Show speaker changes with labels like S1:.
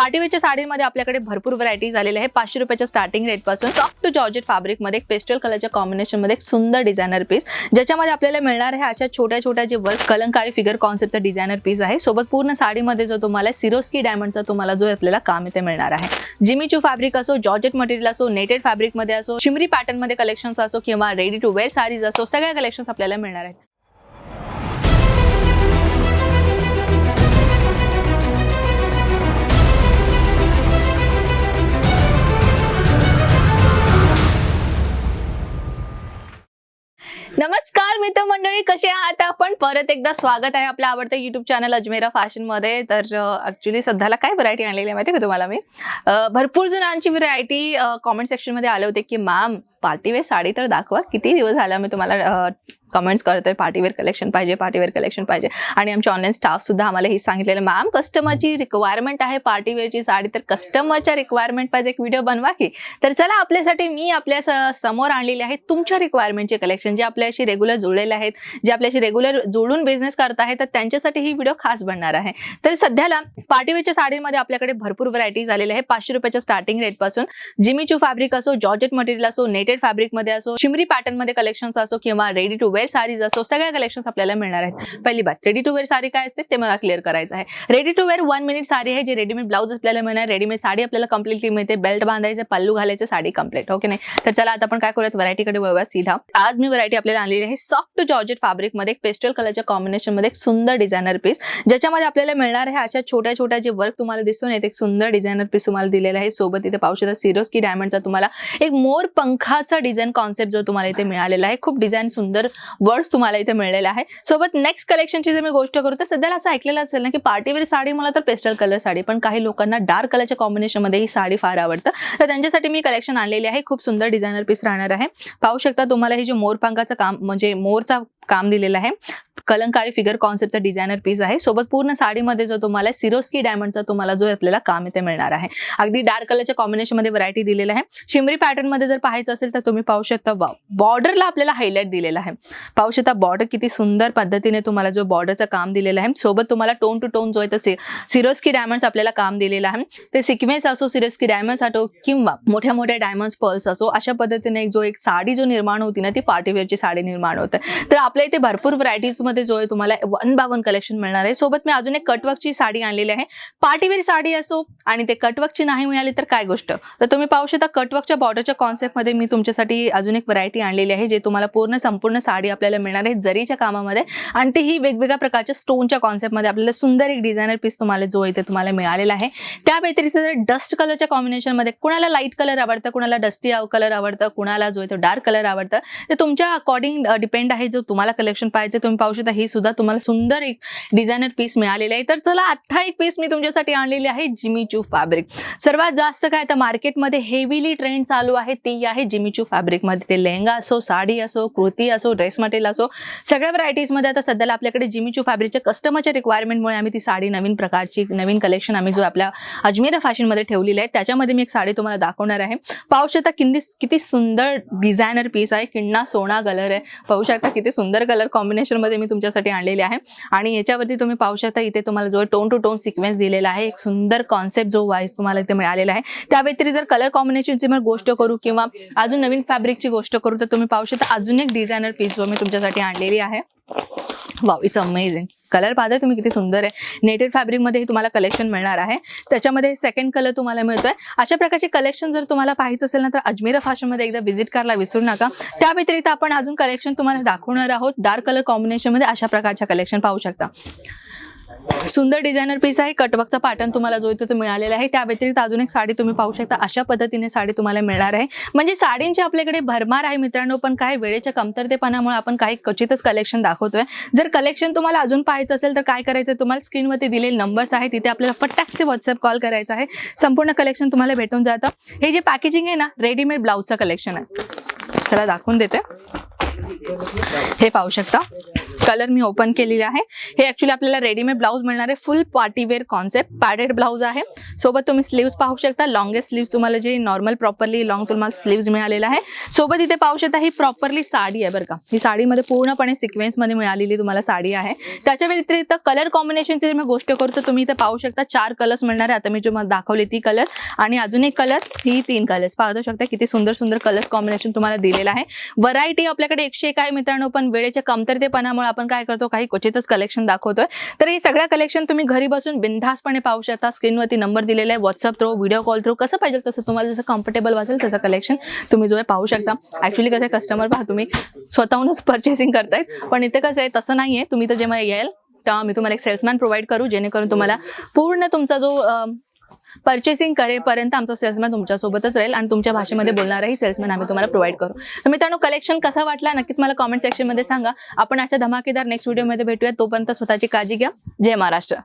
S1: पार्टीवेअरच्या साडीमध्ये आपल्याकडे भरपूर व्हरायटीज आलेल्या आहे पाचशे रुपयाच्या स्टार्टिंग रेटपासून सॉफ्ट टू जॉर्जेट फॅब्रिकमध्ये एक पेस्टल कलरच्या कॉम्बिनेशनमध्ये एक सुंदर डिझायनर पीस ज्याच्यामध्ये आपल्याला मिळणार आहे अशा छोट्या छोट्या जे वर्क कलंकारी फिगर कॉन्सेप्टचा डिझायनर पीस आहे. सोबत पूर्ण साडीमध्ये जो तुम्हाला सिरोस्की डायमंडचा तुम्हाला जो आपल्याला काम इथे मिळणार आहे. जिमीचू फॅब्रिक असो जॉर्जेट मटेरियल असो नेटेड फॅब्रिकमध्ये असो शिमरी पॅटर्नमध्ये कलेक्शन्स असो किंवा रेडी टू वेअर साडीज असो सगळ्या कलेक्शन्स आपल्याला मिळणार आहेत. मंडळी कसे आहात? आपण परत एकदा स्वागत आहे आपल्या आवडतं युट्यूब चॅनल अजमेरा फॅशनमध्ये. तर ऍक्च्युली सध्याला काय व्हरायटी आणलेली आहे माहिती का तुम्हाला मी? भरपूर जणांची व्हरायटी कॉमेंट सेक्शनमध्ये आले होते की मॅम पार्टीवेअर साडी तर दाखवा. किती दिवस झाला मी तुम्हाला कमेंट्स करतोय पार्टीवेअर कलेक्शन पाहिजे पार्टीवेअर कलेक्शन पाहिजे. आणि आमचे ऑनलाईन स्टाफ सुद्धा आम्हाला हे सांगितलेलं मॅम कस्टमरची रिक्वायरमेंट आहे पार्टीवेअरची साडी तर कस्टमरच्या रिक्वायरमेंट पाहिजे. एक व्हिडिओ बनवा की. तर चला आपल्यासाठी मी आपल्यासमोर आणलेली आहे तुमच्या रिक्वायरमेंटचे कलेक्शन जे आपल्याशी रेग्युलर जुळलेले आहेत जे आपल्याशी रेग्युलर जोडून बिझनेस करत आहेत तर त्यांच्यासाठी ही व्हिडिओ खास बनणार आहे. तर सध्याला पार्टीवेअरच्या साडीमध्ये आपल्याकडे भरपूर व्हरायटीज आलेल्या आहे पाचशे रुपयाच्या स्टार्टिंग रेटपासून जिमीचू फॅब्रिक असो जॉर्जेट मटेरियल असो नेट नेटेड फॅब्रिकमध्ये असो शिमरी पॅटर्नमध्ये कलेक्शन कलेक्शन्स असो किंवा रेडी टू वेअर साडीज असो सगळ्या कलेक्शन्स आपल्याला मिळणार आहेत. पहिली बात रेडी टू वेअर साडी काय असते? ते मला क्लिअर करायचं आहे. Ready to wear one minute sari आहे जे रेडीमेड ब्लाऊज आपल्याला मिळणार. रेडीमेड साडी आपल्याला कम्प्लिटली मिळते. बेल्ट बांधायचं पल्लू घालायचं साडी कंप्लीट ओके नाही? तर चला आता आपण काय करूयात? व्हरायटीकडे वळूया सीधा. आज मी व्हरायटी आपल्याला आणलेली आहे सॉफ्ट जॉर्जेट फॅब्रिकमध्ये एक पेस्टल कलरच्या कॉम्बिनेशनमध्ये एक सुंदर डिझायनर पीस ज्याच्यामध्ये आपल्याला मिळणार आहे अशा छोट्या छोट्या जे वर्क तुम्हाला दिसून येते एक सुंदर डिझायनर पीस तुम्हाला दिलेला आहे. सोबत इथे पाहू शकता सिरोस्की डायमंडचा तुम्हाला एक मोर पंखा पंखाचा डिझाईन कॉन्सेप्ट जो तुम्हाला इथे मिळालेला आहे. खूप डिझाईन सुंदर वर्ड्स तुम्हाला इथे मिळलेले आहे. सोबत नेक्स्ट कलेक्शनची जर मी गोष्ट करू तर सध्याला असं ऐकलेलं असेल ना की पार्टीवेअर साडी मला तर पेस्टल कलर साडी पण काही लोकांना डार्क कलरच्या कॉम्बिनेशनमध्ये ही साडी फार आवडतं. तर त्यांच्यासाठी मी कलेक्शन आणलेली आहे. खूप सुंदर डिझायनर पीस राहणार आहे. पाहू शकता तुम्हाला हे जे मोरपांगाचं काम म्हणजे मोरचा काम दिलेलं आहे. कलंकारी फिगर कॉन्सेप्टचा डिझायनर पीस आहे. सोबत पूर्ण साडीमध्ये जो तुम्हाला सिरोस्की डायमंडचा तुम्हाला जो आपल्याला काम इथे मिळणार आहे. अगदी डार्क कलरच्या कॉम्बिनेशनमध्ये व्हरायटी दिलेला आहे. शिमरी पॅटर्नमध्ये जर पाहायचं असेल तर तुम्ही पाहू शकता वा बॉर्डरला आपल्याला हायलाइट दिलेला आहे. पाहू शकता बॉर्डर किती सुंदर पद्धतीने तुम्हाला जो बॉर्डरचं काम दिलेलं आहे. सोबत तुम्हाला टोन टू टोन जो आहे तसे सिरोस्की डायमंड्स आपल्याला काम दिलेलं आहे. ते सिक्वेन्स असो सिरोस्की डायमंड्स असो किंवा मोठ्या मोठ्या डायमंड्स पर्ल्स असो अशा पद्धतीने जो एक साडी जो निर्माण होती ना ती पार्टीवेअरची साडी निर्माण होते. तर आपल्या इथे भरपूर व्हरायटीजमध्ये जो आहे तुम्हाला वन बाय वन कलेक्शन मिळणार आहे. सोबत मी अजून एक कटवर्कची साडी आणलेली आहे. पार्टीवेअर साडी असो आणि ते कटवर्कची नाही मिळाली तर काय गोष्ट? तर तुम्ही पाहू शकता कटवर्कच्या बॉर्डरच्या कॉन्सेप्टमध्ये मी तुमच्यासाठी अजून एक व्हरायटी आणलेली आहे जे तुम्हाला पूर्ण संपूर्ण साडी आपल्याला मिळणार आहे जरीच्या कामामध्ये. आणि तेही वेगवेगळ्या प्रकारच्या स्टोनच्या कॉन्सेप्टमध्ये आपल्याला सुंदर एक डिझायनर पीस तुम्हाला जो इथे तुम्हाला मिळालेला आहे. त्या व्यतिरिक्त जर डस्ट कलरच्या कॉम्बिनेशनमध्ये कुणाला लाइट कलर आवडतं कुणाला डस्टी कलर आवडतं कुणाला जो आहे तो डार्क कलर आवडतं ते तुमच्या अकॉर्डिंग डिपेंड आहे जो तुम्हाला कलेक्शन पाहिजे तुम्ही पाहू शकता. ही सुद्धा तुम्हाला सुंदर एक डिझायनर पीस मिळालेली आहे. तर चला आता एक पीस मी तुमच्यासाठी आणलेली आहे जिमीचू फॅब्रिक सर्वात जास्त काय तर मार्केटमध्ये हेवीली ट्रेंड चालू आहे ती आहे जिमीचू फॅब्रिकमध्ये ते लेहंगा असो साडी असो कुर्ती असो ड्रेस मटेरियल असो सगळ्या व्हरायटीजमध्ये आता सध्याला आपल्याकडे जिमीचू फॅब्रिकच्या कस्टमरच्या रिक्वायरमेंटमुळे आम्ही ती साडी नवीन प्रकारची नवीन कलेक्शन आम्ही जो आपल्या अजमेर फॅशनमध्ये ठेवलेली आहे त्याच्यामध्ये मी एक साडी तुम्हाला दाखवणार आहे. पाहू शकता किती किती सुंदर डिझायनर पीस आहे. किन्ना सोना कलर आहे. पाहू शकता किती सुंदर सुंदर कलर कॉम्बिनेशनमध्ये मी तुमच्यासाठी आणलेली आहे. आणि याच्यावरती तुम्ही पाहू शकता इथे तुम्हाला जो टोन टू टोन सिक्वेन्स दिलेला आहे एक सुंदर कॉन्सेप्ट जो वाईज तुम्हाला इथे मिळालेला आहे. त्या व्यतिरिक्त जर कलर कॉम्बिनेशनची मी गोष्ट करू किंवा अजून नवीन फॅब्रिकची गोष्ट करू तर तुम्ही पाहू शकता अजून एक डिझायनर पीस जो मी तुमच्यासाठी आणलेली आहे. वाव इट्स अमेझिंग कलर पाहता तुम्ही किती सुंदर आहे. नेटेड फॅब्रिकमध्ये तुम्हाला कलेक्शन मिळणार आहे. त्याच्यामध्ये सेकंड कलर तुम्हाला मिळतोय. अशा प्रकारचे कलेक्शन जर तुम्हाला पाहायचं असेल ना तर अजमेरा फॅशनमध्ये एकदा व्हिजिट करायला विसरू नका. त्या व्यतिरिक्त आपण अजून कलेक्शन तुम्हाला दाखवणार आहोत. डार्क कलर कॉम्बिनेशनमध्ये अशा प्रकारच्या कलेक्शन पाहू शकता. सुंदर डिझायनर पीस आहे. कटवर्कचा पॅटर्न तुम्हाला जो इथे मिळालेला आहे. त्या व्यतिरिक्त अजून एक साडी तुम्ही पाहू शकता. अशा पद्धतीने साडी तुम्हाला मिळणार आहे. म्हणजे साडींची आपल्याकडे भरमार आहे मित्रांनो पण काय वेळेच्या कमतरतेपणामुळे आपण काही क्वचितच कलेक्शन दाखवतोय. जर कलेक्शन तुम्हाला अजून पाहायचं असेल तर काय करायचं तुम्हाला स्क्रीनवरती दिलेले नंबर्स आहे तिथे आपल्याला फटाकसे व्हॉट्सअप कॉल करायचा आहे. संपूर्ण कलेक्शन तुम्हाला भेटून जातं. हे जे पॅकेजिंग आहे ना रेडीमेड ब्लाऊजचं कलेक्शन आहे. चला दाखवून देते. हे पाहू शकता. कलर मी ओपन केलेले आहे. हे ऍक्च्युली आपल्याला रेडीमेड ब्लाऊज मिळणार आहे full party wear concept padded blouse आहे. सोबत तुम्ही स्लीव्स पाहू शकता. लॉंगेस्ट स्लीव्स तुम्हाला जे नॉर्मल प्रॉपरली लॉंग तुम्हाला स्लीव्स मिळालेला आहे. सोबत इथे पाहू शकता ही प्रॉपरली साडी आहे बरं का. ही साडीमध्ये पूर्णपणे सिक्वेन्समध्ये मिळालेली तुम्हाला साडी आहे. त्याच्या व्यतिरिक्त कलर कॉम्बिनेशनची जर मी गोष्ट करतो तुम्ही इथे पाहू शकता चार कलर्स मिळणार. आहे आता मी जो मला दाखवली ती कलर आणि अजून एक कलर ही तीन कलर्स पाहू शकता किती सुंदर सुंदर कलर्स कॉम्बिनेशन तुम्हाला दिलेलं आहे. व्हरायटी आपल्याकडे एकशे एक आहे मित्रांनो पण वेळेच्या कमतरतेपणामुळे आपण काय करतो काही क्वचितच कलेक्शन दाखवतोय. तर हे सगळ्या कलेक्शन तुम्ही घरी बसून बिनधास्तपणे पाहू शकता. स्क्रीनवरती नंबर दिलेला आहे WhatsApp through video call through कसं पाहिजे तसं तुम्हाला जसं कम्फर्टेबल वाटेल तसं कलेक्शन तुम्ही जो आहे पाहू शकता. ऍक्च्युली कसं कस्टमर पहा तुम्ही स्वतःहूनच पर्चेसिंग करतायत. पण इथे कसं आहे तसं नाही आहे तुम्ही तर जेव्हा येईल तेव्हा मी तुम्हाला एक सेल्समॅन प्रोव्हाइड करू जेणेकरून तुम्हाला पूर्ण तुमचा जो पर्चेसिंग करेपर्यंत आमचा सेल्समॅन तुमच्यासोबतच राहील आणि तुमच्या भाषेमध्ये बोलणाराही सेल्समॅन आम्ही तुम्हाला प्रोव्हाइड करू. तर मित्रांनो कलेक्शन कसा वाटला? नक्कीच मला कॉमेंट सेक्शनमध्ये सांगा. आपण अशा धमाकेदार नेक्स्ट व्हिडिओमध्ये भेटूया तोपर्यंत स्वतःची काळजी घ्या. जय महाराष्ट्र.